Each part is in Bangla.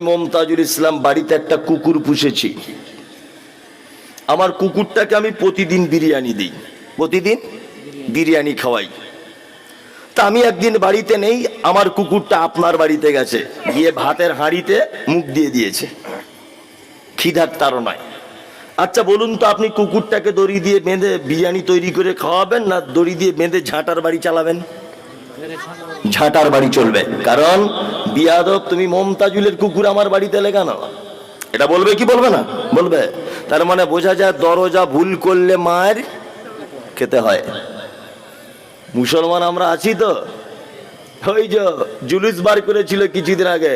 মমতাজুল ইসলাম বাড়িতে একটা কুকুর পুষেছি। আমার কুকুরটাকে আমি প্রতিদিন বিরিয়ানি দিই। প্রতিদিন বিরিয়ানি খাওয়াই। তা আমি একদিন বাড়িতে নেই, আমার কুকুরটা আপনার বাড়িতে গেছে। গিয়ে ভাতের হাঁড়িতে মুখ দিয়ে দিয়েছে। খিদার তাড়নায়। আচ্ছা বলুন তো, আপনি কুকুরটাকে দড়ি দিয়ে বেঁধে বিরিয়ানি তৈরি করে খাওয়াবেন না দড়ি দিয়ে বেঁধে ঝাঁটার বাড়ি চালাবেন? ঝাঁটার বাড়ি চলবে। কারণ বিয়াদব, তুমি মমতাজুলের কুকুর আমার বাড়িতে লেগানো এটা বলবে কি বলবে না? বলবে। তার মানে বোঝা যায় দরজা ভুল করলে মায়ের খেতে হয়। মুসলমান আমরা আছি তো। ওই যে জুলুস বার করেছিল কিছুদিন আগে।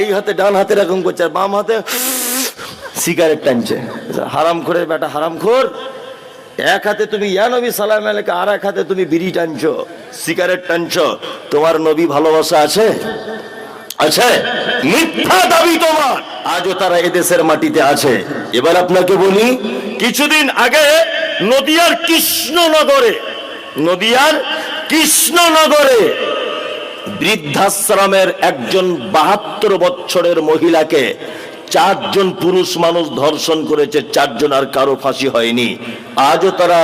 এই হাতে, ডান হাতে এরকম করছে বাম হাতে সিগারেট টানছে। হারাম করে বেটা হারাম খোর এক হাতে তুমি ইয়া নবী সালাম আলাইকা, আর এক হাতে তুমি বিড়ি টানছো, সিগারেট টানছো। তোমার নবী ভালোবাসা আছে? আছে। মিথ্যা দাবি তোমার। আজও তারা এদেশের মাটিতে আছে। এবার আপনাকে বলি, কিছুদিন আগে নদিয়ার কৃষ্ণনগরে নদিয়ার কৃষ্ণনগরে বৃদ্ধাশ্রমের একজন বাহাত্তর বছরের মহিলাকে চারজন পুরুষ মানুষ ধর্ষণ করেছে, চারজন আর কারও ফাঁসি হয়নি। আজও তারা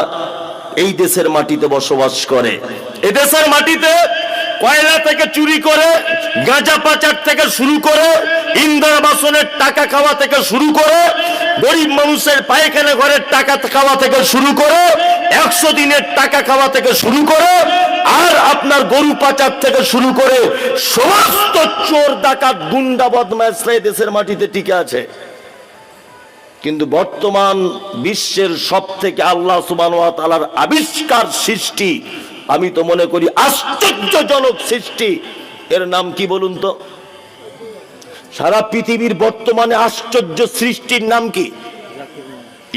এই দেশের মাটিতে বসবাস করে। এদেশের মাটিতে কয়লা থেকে চুরি করে, গাঁজা পাচার থেকে শুরু করে, ইন্দিরা বাসনের টাকা খাওয়া থেকে শুরু করে, গরিব মানুষের পায়খানা ঘরের টাকা খাওয়া থেকে শুরু করে একশো দিনের টাকা খাওয়া থেকে শুরু করে আর আপনার গরু পাচার থেকে শুরু করে সমস্ত চোর ডাকাত, গুন্ডা বদমাশরা দেশের মাটিতে টিকে আছে। কিন্তু বর্তমান বিশ্বের সব থেকে আল্লাহ সুবান তালার আবিষ্কার সৃষ্টি, আমি তো মনে করি আশ্চর্যজনক সৃষ্টি। এর নাম কি বলুন তো? সারা পৃথিবীর বর্তমানে আশ্চর্য সৃষ্টির নাম কি?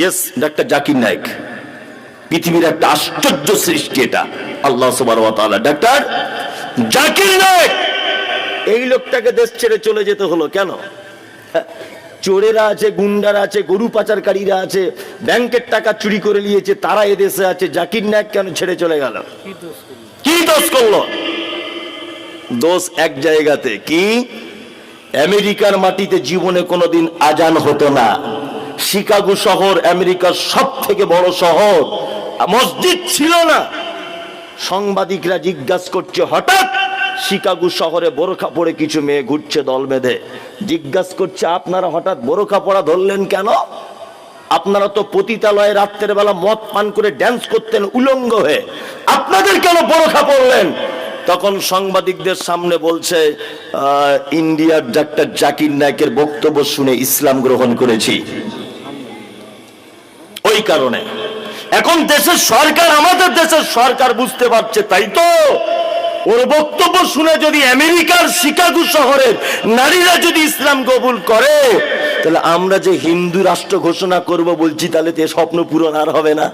Yes doctor Zakir Naik. পৃথিবীর একটা আশ্চর্য সৃষ্টি এটা। আল্লাহ ডাক্তার, জাকির নায়ক এই লোকটাকে দেশ ছেড়ে চলে যেতে হলো কেন? চোরেরা আছে, গুন্ডারা আছে, গরু পাচারকারীরা আছে, ব্যাংকের টাকা চুরি করে নিয়েছে, তারা এদেশে আছে, জাকির নায়ক কেন ছেড়ে চলে গেল? কি দোষ করল? দোষ এক জায়গাতে কি? আমেরিকার মাটিতে জীবনে কোনোদিন আজান হতো না। শিকাগো শহর আমেরিকার সব থেকে বড় শহর। মসজিদ ছিল না। সাংবাদিকরা জিজ্ঞাসা করছে, হঠাৎ শিকাগো শহরে বোরখা পরে কিছু মেয়ে ঘুরছে দল বেঁধে? জিজ্ঞাসা করছে, আপনারা হঠাৎ বোরখা পরা ধরলেন কেন? আপনারা তো পতিতালয়ে রাত্রের বেলা মদ পান করে ড্যান্স করতেন উলঙ্গ হয়ে। আপনাদের কেন বোরখা পরলেন? তখন সাংবাদিকদের সামনে বলছে ইন্ডিয়ার ডাক্তার জাকির নায়কের বক্তব্য শুনে ইসলাম গ্রহণ করেছি। ওই কারণে এখন দেশের সরকার, আমাদের দেশের সরকার বুঝতে পারছে, তাই তো? ওর বক্তব্য শুনে যদি আমেরিকার শিকাগো শহরের নারীরা যদি ইসলাম কবুল করে, তাহলে আমরা যে হিন্দু রাষ্ট্র ঘোষণা করব বলছি, তাহলে তো স্বপ্ন পূরণ আর হবে না।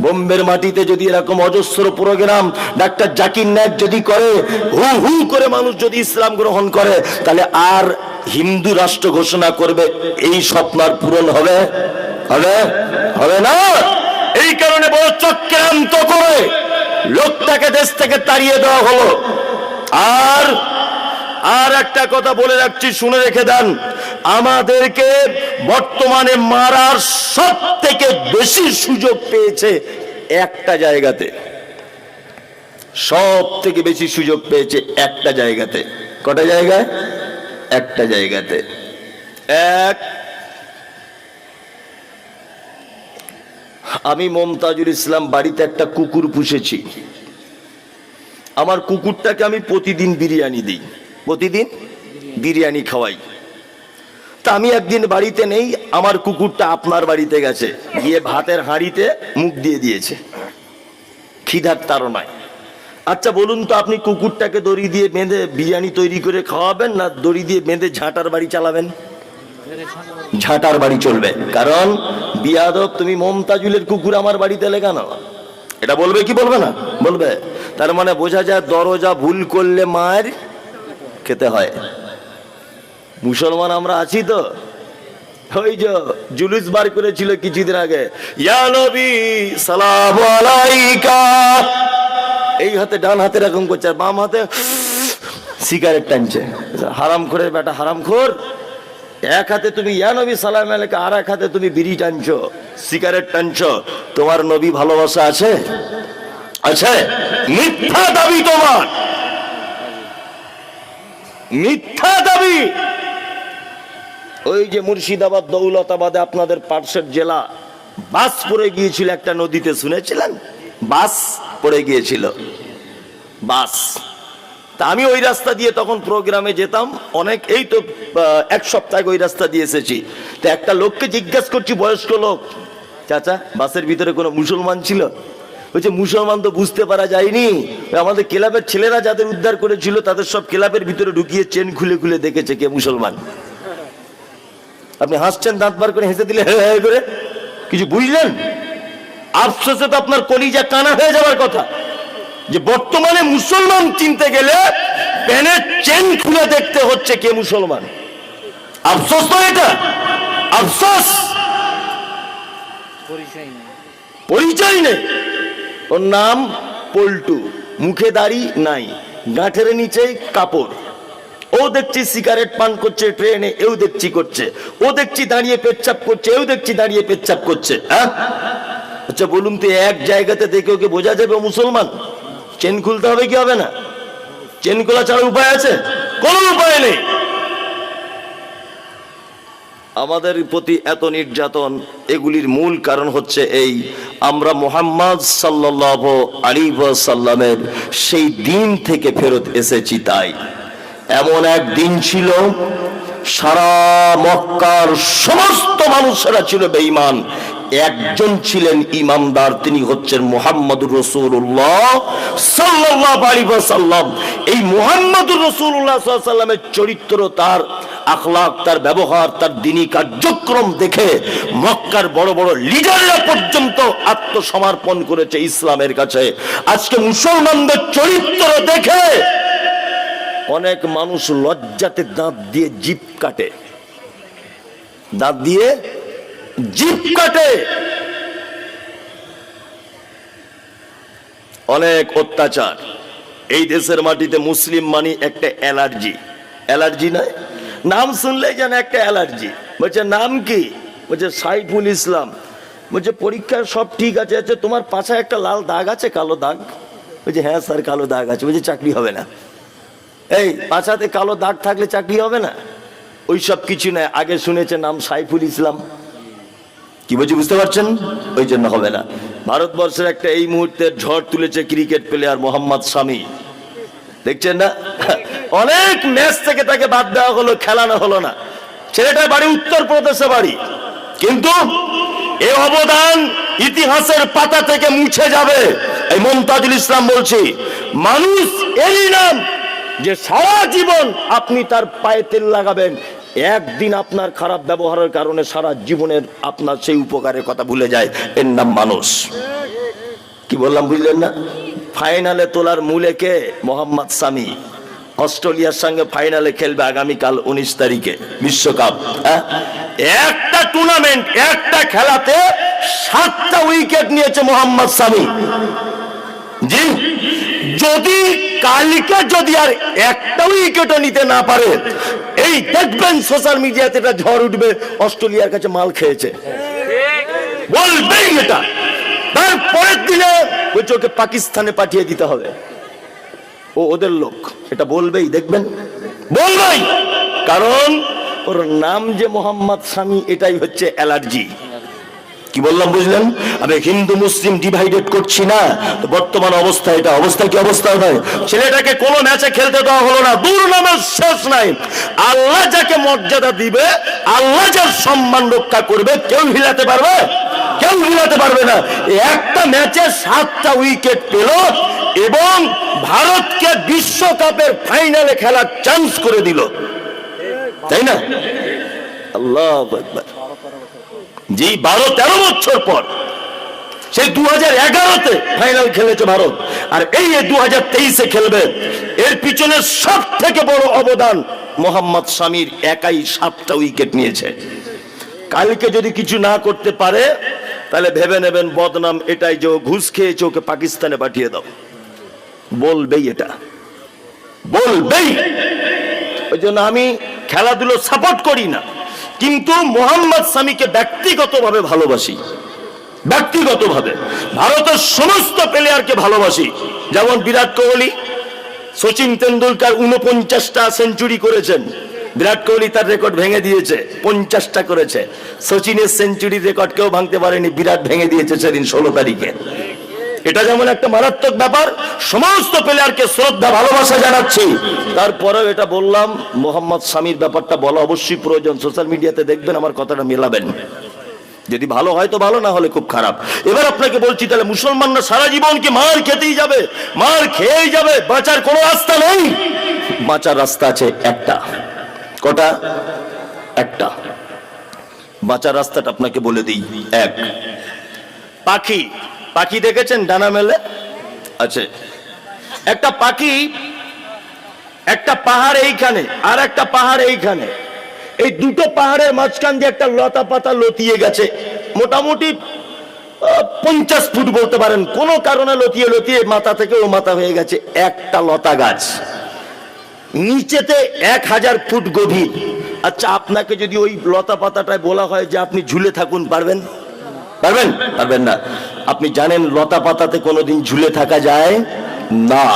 বোম্বের মাটিতে যদি এরকম অজস্র প্রোগ্রাম ডাক্তার জাকির নায়ক যদি করে, হু হু করে মানুষ যদি ইসলাম গ্রহণ করে, তাহলে আর হিন্দু রাষ্ট্র ঘোষণা করবে, এই স্বপ্ন আর পূরণ হবে? হবে? হবে না? চক্রান্ত করে লোকটাকে দেশ থেকে তাড়িয়ে দেওয়া হলো। আর আর একটা কথা বলে রাখছি, শুনে রেখে দেন। আমাদেরকে বর্তমানে মারার সব থেকে বেশি সুযোগ পেয়েছে একটা জায়গাতে। সব থেকে বেশি সুযোগ পেয়েছে একটা জায়গাতে। কটা জায়গায়? একটা জায়গাতে। এক আমি মমতাজুল ইসলাম বাড়িতে একটা কুকুর পুষেছি। আমার কুকুরটাকে আমি প্রতিদিন বিরিয়ানি দিই। প্রতিদিন বিরিয়ানি খাওয়াই। তা আমি একদিন বাড়িতে নেই, আমার কুকুরটা আপনার বাড়িতে গেছে। গিয়ে ভাতের হাঁড়িতে মুখ দিয়ে দিয়েছে। খিদার তাড়নায় আচ্ছা বলুন তো, আপনি কুকুরটাকে দড়ি দিয়ে বেঁধে বিরিয়ানি তৈরি করে খাওয়াবেন না দড়ি দিয়ে বেঁধে ঝাঁটার বাড়ি চালাবেন? ঝাঁটার বাড়ি চলবে। কারণ বিয়াদব, তুমি মমতাজুলের কুকুর আমার বাড়িতে লেগানো এটা বলবে কি বলবে না? বলবে। তার মানে বোঝা যায় দরজা ভুল করলে মায়ের খেতে হয়। মুসলমান আমরা আছি তো। ওই যে জুলুস বার করেছিল কিছুদিন আগে। এই হাতে ডান হাতে এরকম করছে, আর বাম হাতে সিগারেট টানছে। হারাম করে বেটা হারাম খোর এক হাতে তুমি ইয়া নবী সালাম আলাইকে, আর এক হাতে তুমি বিড়ি টানছো, সিগারেট টানছো। তোমার নবী ভালোবাসা আছে? আছে? মিথ্যা দাবি তোমার। মিথ্যা দাবি। ওই যে মুর্শিদাবাদ দৌলতাবাদে আপনাদের পার্শ্বের জেলা, বাস পড়ে গিয়েছিল একটা নদীতে, শুনেছিলেন? বাস পড়ে গিয়েছিল। বাস। তা আমি ওই রাস্তা দিয়ে তখন প্রোগ্রামে যেতাম। অনেক এই তো এক সপ্তাহ ওই রাস্তা দিয়ে এসেছি। তো একটা লোককে জিজ্ঞেস করছি, বয়স্ক লোক। চাচা, বাসের ভিতরে কোনো মুসলমান ছিল? বলছে, মুসলমান তো বুঝতে পারা যায়নি। আমাদের ক্লাবের ছেলেরা যাদের উদ্ধার করেছিল, তাদের সব ক্লাবের ভিতরে ঢুকিয়ে চেন খুলে খুলে দেখেছে কে মুসলমান। আপনি হাসছেন, দাঁত বার করে হেসে দিলে করে। কিছু বুঝলেন? আফসোসে তো আপনার কলিজা কানা হয়ে যাওয়ার কথা। যে বর্তমানে মুসলমান চিনতে গেলে প্যানের চেন খুলে দেখতে হচ্ছে কে মুসলমান। আফসোস তো এটা। আফসোস। পরিচয় নেই। ওর নাম পল্টু। মুখে দাড়ি নাই। গাঁঠের নিচে কাপড়। ও দেখছি সিগারেট পান করছে ট্রেনে এও দেখছি করছে। ও দেখছি দাঁড়িয়ে পেচ্ছাপ করছে এও দেখছি দাঁড়িয়ে পেচ্ছাপ করছে হ্যাঁ? আচ্ছা বলুন তো এক জায়গাতে দেখে ওকে বোঝা যাবে মুসলমান? চেন খুলতে হবে কি হবে না? চেন খোলা ছাড়া উপায় আছে? কোন উপায় নেই। আমাদের প্রতি এত নির্যাতন, এগুলির মূল কারণ হচ্ছে এই, আমরা মোহাম্মদ সাল্লাহ আলী সাল্লামের সেই দিন থেকে ফেরত এসেছি তাই। এমন এক দিন ছিল, সারা মক্কার সমস্ত মানুষেরা ছিল বেঈমান একজন ছিলেন ইমামদার, তিনি হচ্ছেন মোহাম্মদুর রসুল্লাহ সাল্লাহ সাল্লাম এই মোহাম্মদুর রসুল্লাহ সাল্লামের চরিত্র, তার আখলাক, তার ব্যবহার, তার দিনী কার্যক্রম দেখে মক্কার বড় বড় লিডাররা পর্যন্ত আত্মসমর্পণ করেছে ইসলামের কাছে। আজকে মুসলমানদের চরিত্র দেখে অনেক মানুষ লজ্জাতে দাঁত দিয়ে জিপ কাটে। দাঁত দিয়ে জিপ কাটে। অনেক অত্যাচার। এই দেশের মাটিতে মুসলিম মানি একটা অ্যালার্জি। অ্যালার্জি নয় নাম শুনলে যেন একটা অ্যালার্জি। বলছে, নাম কি? বলছে, সাইফুল ইসলাম। বলছে পরীক্ষার সব ঠিক আছে আচ্ছা তোমার পাছায় একটা লাল দাগ আছে, কালো দাগ? বলছে হ্যাঁ স্যার, কালো দাগ আছে। বলছে, চাকরি হবে না। এই পাছাতে কালো দাগ থাকলে চাকরি হবে না? ওই সব কিছু নয় আগে শুনেছে নাম সাইফুল ইসলাম। কি বলছি, বুঝতে পারছেন? ওই জন্য হবে না। ভারতবর্ষের একটা এই মুহূর্তে ঝড় তুলেছে ক্রিকেট প্লেয়ার মোহাম্মদ শামি। দেখছেন না? অনেক ম্যাচ থেকে তাকে বাদ দেওয়া হলো, খেলানো হলো না। ছেলেটার বাড়ি উত্তর প্রদেশে বাড়ি। কিন্তু এ অবদান ইতিহাসের পাতা থেকে মুছে যাবে। এই মমতাজুল ইসলাম বলছি, মানুষ এরই নাম যে সারা জীবন আপনি তার পায়ে তেল লাগাবেন। একদিন আপনার খারাপ ব্যবহারের কারণে সারা জীবনের আপনার সেই উপকারের কথা ভুলে যায়। এর নাম মানুষ। কি বললাম, বুঝলেন না? ফাইনালে তোলার মূলে কে? মোহাম্মদ সামি। অস্ট্রেলিয়ার সঙ্গে ফাইনালে খেলবে আগামীকাল উনিশ তারিখে বিশ্বকাপ? একটা টুর্নামেন্ট একটা খেলাতে সাতটা উইকেট নিয়েছে মোহাম্মদ সামি। জি? যদি কালকে যদি আর একটা উইকেটও নিতে না পারে, এই দেখবেন সোশ্যাল মিডিয়াতে এটা ঝড় উঠবে, অস্ট্রেলিয়ার কাছে মাল খেয়েছে। বলবেই এটা। তারপরের দিনে বলছে ওকে পাকিস্তানে পাঠিয়ে দিতে হবে। ও ওদের লোক, এটা বলবেই, দেখবেন? বলবেই। কারণ ওর নাম যে মোহাম্মদ স্বামী এটাই হচ্ছে অ্যালার্জি। কি বললাম, বুঝলেন? আমি হিন্দু, মুসলিম ডিভাইডেড করছি না। বর্তমান অবস্থা এটা। অবস্থা কি অবস্থা নয় ছেলেটাকে কোন ম্যাচে খেলতে দেওয়া হলো না। দূর নামের শেষ নাই। আল্লাহ যাকে মর্যাদা দিবে, আল্লাহ যার সম্মান রক্ষা করবে, কেউ হিলাতে পারবে? কেউ হিলাতে পারবে না। একটা ম্যাচে সাতটা উইকেট পেল এবং ভারতকে বিশ্বকাপের ফাইনালে খেলার চান্স করে দিল। তাই না? আল্লাহ আকবার। জি বারো তেরো বছর পর সেই দু হাজার এগারোতে ফাইনাল খেলেছে ভারত। আর এই দু হাজার তেইশে খেলবে, এর পিছনে সব থেকে বড় অবদান মোহাম্মদ শামির একাই সাতটা উইকেট নিয়েছে। কালকে যদি কিছু না করতে পারে, তাহলে ভেবে নেবেন বদনাম এটাই যে ঘুষ খেয়েছে, ওকে পাকিস্তানে পাঠিয়ে দাও। বলবেই এটা। বলবেই। ওই জন্য আমি খেলাধুলো সাপোর্ট করি না। কিন্তু মোহাম্মদ সামিকে ব্যক্তিগতভাবে ভালোবাসি। ব্যক্তিগতভাবে। ভারতের সমস্ত প্লেয়ারকে ভালোবাসি। যেমন বিরাট কোহলি, সচিন তেন্ডুলকার উনপঞ্চাশটা সেঞ্চুরি করেছেন। বিরাট কোহলি তার রেকর্ড ভেঙে দিয়েছে, পঞ্চাশটা করেছে। সচিনের সেঞ্চুরির রেকর্ড কেউ ভাঙতে পারেনি, বিরাট ভেঙে দিয়েছে সেদিন ষোলো তারিখে। এটা যেমন একটা মারাত্মক ব্যাপার, সমস্ত প্লেয়ারকে শ্রদ্ধা, ভালোবাসা জানাচ্ছি। তারপরেও এটা বললাম, মোহাম্মদ স্বামীর ব্যাপারটা বলা অবশ্যই প্রয়োজন। সোশ্যাল মিডিয়াতে দেখবেন আমার কথাটা মেলাবেন। যদি ভালো হয় তো ভালো, না হলে খুব খারাপ। এবার আপনাকে বলছি, তাহলে মুসলমানরা সারা জীবন কি মার খেতেই যাবে, মার খেয়েই যাবে, বাঁচার কোনো রাস্তা নেই। বাঁচার রাস্তা আছে একটা। কটা? একটা। বাঁচার রাস্তাটা আপনাকে বলে দিই, এক। পাখি। পাখি দেখেছেন ডানা মেলে? আছে। একটা পাখি একটা পাহাড় এইখানে আর একটা পাহাড় এইখানে। এই দুটো পাহাড়ের মাঝখান দিয়ে একটা লতা পাতা লতিয়ে গেছে। মোটামুটি পঞ্চাশ ফুট বলতে পারেন। কোনো কারণে লতিয়ে লতিয়ে মাথা থেকে ও মাথা হয়ে গেছে। একটা লতা গাছ। নিচেতে এক হাজার ফুট গভীর। আচ্ছা আপনাকে যদি ওই লতা পাতাটায় বলা হয় যে আপনি ঝুলে থাকুন পারবেন? পারবেন? পারবেন না। আপনি জানেন লতা পাতাতে কোনোদিন ঝুলে থাকা যায়? না।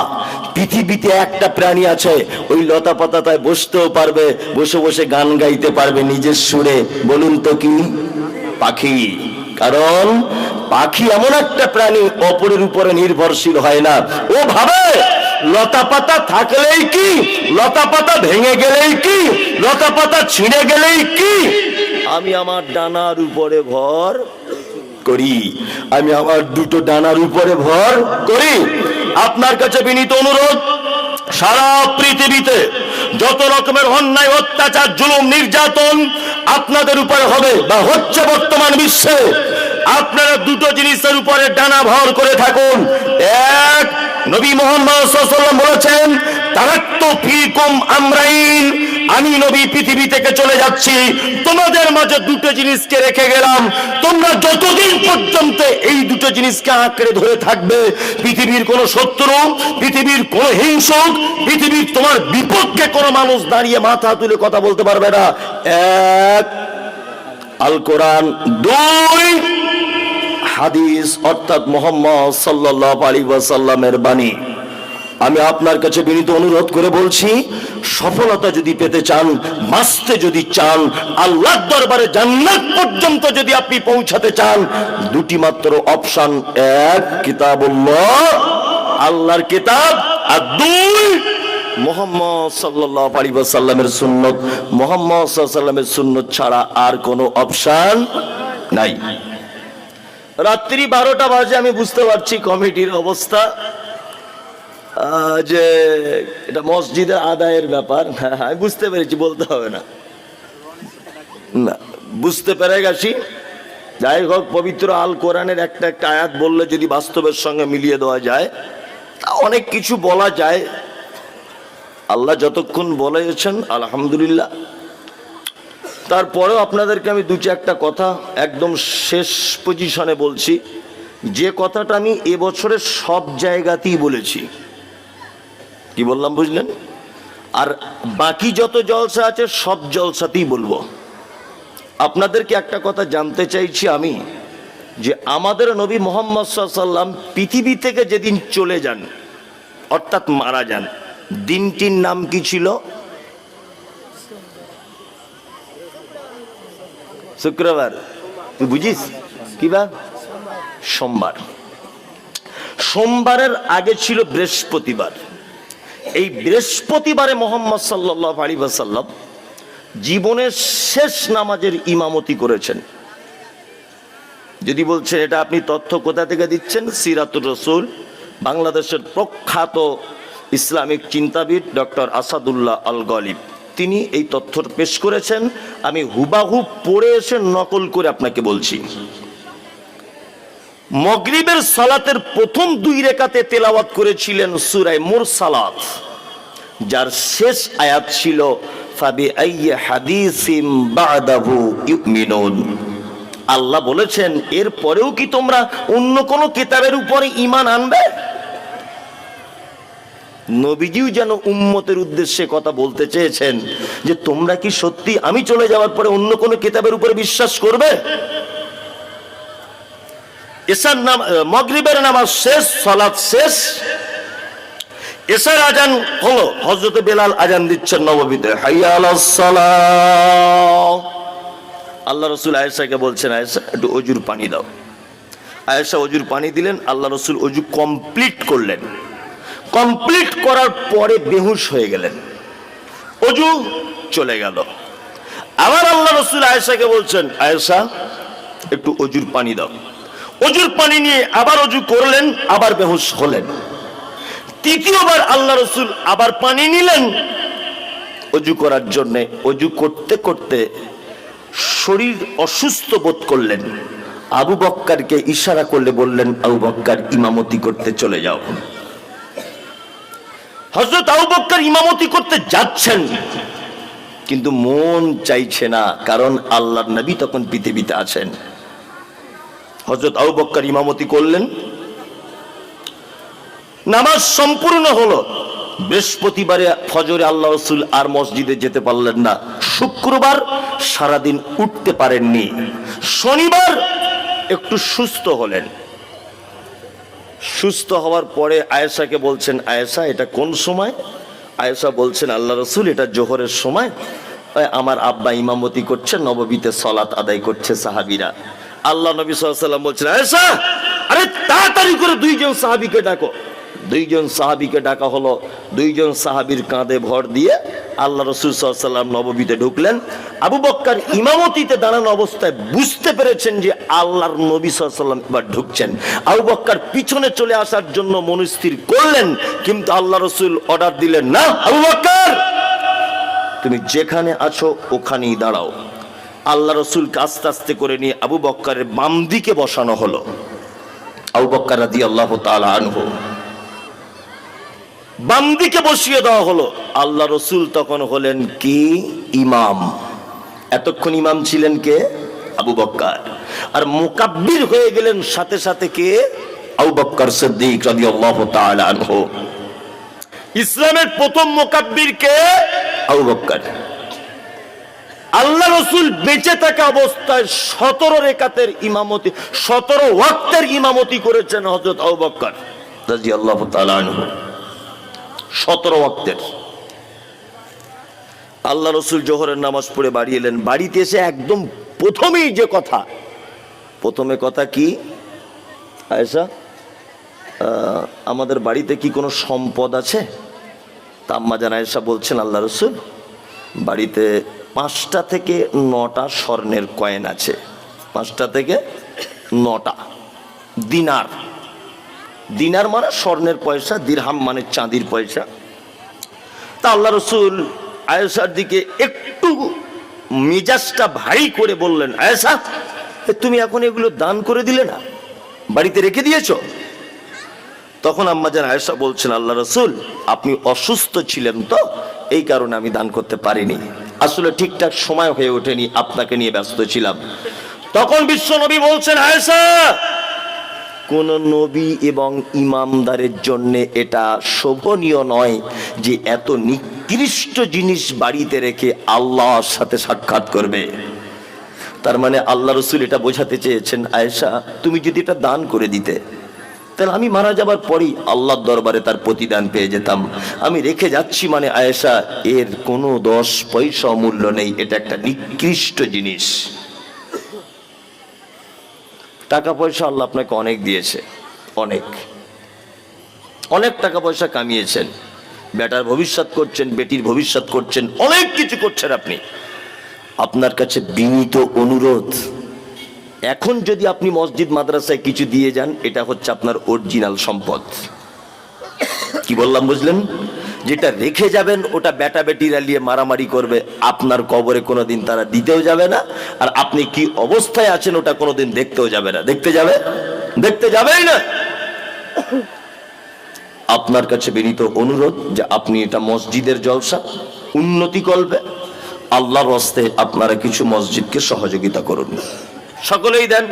পৃথিবীতে একটা প্রাণী আছে, ওই লতা পাতাটায় বসতেও পারবে, বসে বসে গান গাইতে পারবে নিজের সুরে। বলুন তো কি? পাখি। কারণ পাখি এমন একটা প্রাণী অপরের উপরে নির্ভরশীল হয় না। ও ভাবে, লতা পাতা থাকলেই কি? লতা পাতা ভেঙে গেলেই কি? লতা পাতা ছিঁড়ে গেলেই কি? আমি আমার ডানার উপরে ভর করি। আমি আমার দুটো ডানার উপরে ভর করি। আপনার কাছে বিনীত অনুরোধ, সারা পৃথিবীতে যত রকমের অন্যায়, অত্যাচার, জুলুম, নির্যাতন আপনাদের উপরে হবে বা হচ্ছে বর্তমান বিশ্বে, আপনারা দুটো জিনিসের উপরে ডানা ভর করে থাকুন। এক নবী মোহাম্মদ বলেছেন আমি নবী পৃথিবী থেকে চলে যাচ্ছি, তোমাদের মাঝে দুটো জিনিসকে রেখে গেলাম। তোমরা যতদিন পর্যন্ত এই দুটো জিনিসকে আঁকড়ে ধরে থাকবে, পৃথিবীর কোন শত্রু, পৃথিবীর কোন হিংসক, পৃথিবীর তোমার বিপক্ষে কোনো মানুষ দাঁড়িয়ে মাথা তুলে কথা বলতে পারবে না। এক, আল কোরআন দুই হাদিস অর্থাৎ মোহাম্মদ সাল্লাল্লাহু আলাইহি ওয়াসাল্লামের বাণী। আমি আপনার কাছে বিনীত অনুরোধ করে বলছি, সফলতা যদি পেতে চান, বাঁচতে যদি চান, আল্লাহর দরবারে জান্নাত পর্যন্ত যদি আপনি পৌঁছাতে চান, দুটি মাত্র অপশন, এক কিতাবুল্লাহ, আল্লাহর কিতাব, আর দুই মোহাম্মদ সাল্লাল্লাহু আলাইহি ওয়াসাল্লামের সুন্নত। মোহাম্মদ ওয়াসাল্লামের সুন্নত ছাড়া আর কোনো অপশন নাই। রাত্রি বারোটা বাজে আমি বুঝতে পারছি কমিটির অবস্থা। যে এটা মসজিদের আদায়ের ব্যাপার। হ্যাঁ, আমি বুঝতে পেরেছি বলতে হবে না। না বুঝতে পেরে গেছি। যাই হোক পবিত্র আল কোরআনের একটা একটা আয়াত বললে যদি বাস্তবের সঙ্গে মিলিয়ে দেওয়া যায় অনেক কিছু বলা যায়। আল্লাহ যতক্ষণ বলেছেন আলহামদুলিল্লাহ। তারপরেও আপনাদেরকে আমি দু একটা কথা একদম শেষ পজিশনে বলছি। যে কথাটা আমি এবছরের সব জায়গাতেই বলেছি। কি বললাম বুঝলেন? আর বাকি যত জলসা আছে সব জলসাতেই বলব। আপনাদেরকে একটা কথা জানতে চাইছি আমি, যে আমাদের নবী মোহাম্মদ সাল্লাম পৃথিবী থেকে যেদিন চলে যান, অর্থাৎ মারা যান, দিনটির নাম কি ছিল? শুক্রবার। তুই বুঝিস? কি বার সোমবার। সোমবারের আগে ছিল বৃহস্পতিবার। এই বৃহস্পতিবারে মোহাম্মদ সাল্লাহ আলী সাল্লাম জীবনের শেষ নামাজের ইমামতি করেছেন। যদি বলছেন, এটা আপনি তথ্য কোথা থেকে দিচ্ছেন? সিরাতুর রসুল, বাংলাদেশের প্রখ্যাত ইসলামিক চিন্তাবিদ ডক্টর আসাদুল্লাহ আল গলিব তিনি এই তথ্য পেশ করেছেন। আমি হুবাহু পড়ে এসে নকল করে আপনাকে বলছি। মগরিবের সালাতের প্রথম দুই রেখাতে তেলাওয়াত করেছিলেন সুরায় মুরসালাত, যার শেষ আয়াত ছিল আল্লাহ বলেছেন এর পরেও কি তোমরা অন্য কোন কিতাবের উপরে ঈমান আনবে? নবীজিও যেন উম্মতের উদ্দেশ্যে কথা বলতে চেয়েছেন যে তোমরা কি সত্যি আমি চলে যাওয়ার পরে অন্য কোনো কিতাবের উপরে বিশ্বাস করবে? এসার নাম মগরিবের নামাজ শেষ সলাৎ শেষ। এসার আজান হলো হজরত বেলাল আজান দিচ্ছেন সালাহ আল্লাহ রসুল আয়েশাকে বলছেন, আয়েশা, একটু অজুর পানি দাও। আয়েশা অজুর পানি দিলেন, আল্লাহ রসুল অজু কমপ্লিট করলেন। কমপ্লিট করার পরে বেহুশ হয়ে গেলেন। অজু চলে গেল। আবার আল্লাহ রসুল আয়েশাকে বলছেন, আয়েশা, একটু অজুর পানি দাও। অজুর পানি নিয়ে আবার অজু করলেন, আবার বেহুশ হলেন। তৃতীয়বার আল্লাহ রসুল আবার পানি নিলেন অজু করার জন্যে। অজু করতে করতে শরীর অসুস্থ বোধ করলেন। আবু বক্কারকে ইশারা করলে বললেন, আবু বক্কার ইমামতি করতে চলে যাও। হজরত আবু বক্কার ইমামতি করতে যাচ্ছেন। কিন্তু মন চাইছে না, কারণ আল্লাহর নবী তখন পৃথিবীতে আছেন। হজরত আবু বক্কার ইমামতি করলেন। নামাজ সম্পূর্ণ হলো। বৃহস্পতিবারে ফজরে আল্লাহ রসুল আর মসজিদে যেতে পারলেন না। শুক্রবার সারাদিন উঠতে পারেননি। শনিবার একটু সুস্থ হলেন। সুস্থ হওয়ার পরে আয়েশাকে বলছেন, আয়েশা, এটা কোন সময়? আয়েশা বলছেন, আল্লাহ রসুল, এটা জোহরের সময়। আমার আব্বা ইমামতি করছে, নববীতে সলাত আদায় করছে সাহাবিরা। আল্লাহ নবী সাল্লাম বলছেন, আয়েশা, আরে তাড়াতাড়ি করে দুইজন সাহাবিকে ডাকো। দুইজন সাহাবিকে ডাকা হলো, দুইজন সাহাবির কাঁধে ভর দিয়ে আল্লাহ রসুল সাল্লাম নববীতে ঢুকলেন। আবু বক্কার ইমামতিতে দাঁড়ানো অবস্থায় বুঝতে পেরেছেন যে আল্লাহর নবী সাল্লাম এবার ঢুকছেন। আবু বক্কার পিছনে চলে আসার জন্য মনস্থির করলেন, কিন্তু আল্লাহ রসুল অর্ডার দিলেন, না, আবু বক্কার, তুমি যেখানে আছো ওখানেই দাঁড়াও। আল্লাহ রসুলকে আস্তে আস্তে করে নিয়ে আবু বক্কারের বাম দিকে বসানো হলো। আবু বক্কার রাদি আল্লাহ তাআলা আনহু বাম দিকে বসিয়ে দেওয়া হলো। আল্লাহ রসুল তখন হলেন কি? ইমাম। এতক্ষণ ইমাম ছিলেন কে? আবু বক্কার। আর মোকাব্বির হয়ে গেলেন সাথে সাথে কে? আবু ইসলামের প্রথম মোকাব্বির কে? আবু আল্লাহ রসুল বেঁচে থাকা অবস্থায় সতেরো রেখাতের ইমামতি, সতেরো ওয়াক্তের ইমামতি করেছেন হজরত আবু বক্কর তাআলা আনহু। সতেরো ওয়াক্তের। আল্লাহ রসুল জোহরের নামাজ পড়ে বাড়ি এলেন। বাড়িতে এসে একদম প্রথমেই যে কথা, প্রথমে কথা কি? আয়েশা আমাদের বাড়িতে কি কোনো সম্পদ আছে? তাম্মা জান আয়েশা বলছেন, আল্লাহ রসুল, বাড়িতে পাঁচটা থেকে নটা স্বর্ণের কয়েন আছে। পাঁচটা থেকে নটা দিনার। দিনার মানে স্বর্ণের পয়সা, দিরহাম মানে চাঁদির পয়সা। তা আল্লাহ রসুল আয়েশার দিকে একটু মেজাজটা ভারী করে বললেন, আয়েশা তুমি এখন এগুলো দান করে দিলে না? বাড়িতে রেখে দিয়েছ? তখন আম্মাজান আয়েশা বলছেন, আল্লাহ রসুল, আপনি অসুস্থ ছিলেন তো, এই কারণে আমি দান করতে পারিনি। আসলে ঠিকঠাক সময় হয়ে ওঠেনি, আপনাকে নিয়ে ব্যস্ত ছিলাম। তখন বিশ্ব নবী বলছেন, আয়েশা কোন নবী এবং ইমামদারের জন্য এটা শোভনীয় নয় যে এত নিকৃষ্ট জিনিস বাড়িতে রেখে আল্লাহর সাথে সাক্ষাৎ করবে। তার মানে আল্লাহ রসুল এটা বোঝাতে চেয়েছেন, আয়েশা, তুমি যদি এটা দান করে দিতে, তাহলে আমি মারা যাবার পরেই আল্লাহর দরবারে তার প্রতিদান পেয়ে যেতাম। আমি রেখে যাচ্ছি মানে আয়েশা, এর কোনো দশ পয়সা মূল্য নেই, এটা একটা নিকৃষ্ট জিনিস। টাকা পয়সা আল্লাহ আপনাকে অনেক দিয়েছে, অনেক। অনেক টাকা পয়সা কামিয়েছেন। বেটার ভবিষ্যৎ করছেন, বেটির ভবিষ্যৎ করছেন, অনেক কিছু করছেন আপনি। আপনার কাছে বিনীত অনুরোধ, এখন যদি আপনি মসজিদ, মাদ্রাসায় কিছু দিয়ে যান, এটা হচ্ছে আপনার অরিজিনাল সম্পদ। কি বললাম বুঝলেন? যেটা রেখে যাবেন, ওটা বেটা বেটিরা নিয়ে মারামারি করবে। আপনার কবরে কোনোদিন তারা দিতেও যাবে না, আর আপনি কি অবস্থায় আছেন ওটা কোনোদিন দেখতেও যাবে না। দেখতে যাবে দেখতে যাবেই না? আপনার কাছে বিনীত অনুরোধ যে আপনি এটা মসজিদের জলসা উন্নতি করবে। আল্লাহর হস্তে আপনারা কিছু মসজিদকে সহযোগিতা করুন। সকলেই দেন।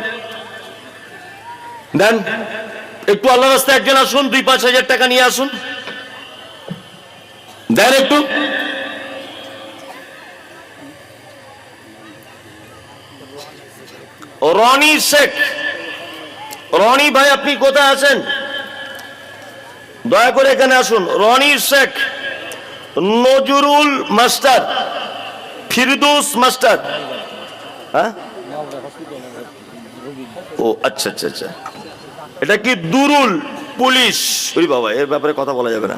দেন। একটু আল্লাহর রাস্তায় একজন আসুন, দুই পাঁচ হাজার টাকা নিয়ে আসুন। দেন একটু রনি শেখ রনি ভাই, আপনি কোথায় আছেন? দয়া করে এখানে আসুন। Roni Sheikh Nazrul master, Firdous master. হ্যাঁ? ও আচ্ছা আচ্ছা আচ্ছা। এটা কি দুরুল পুলিশ? ওই বাবা, এর ব্যাপারে কথা বলা যাবে না।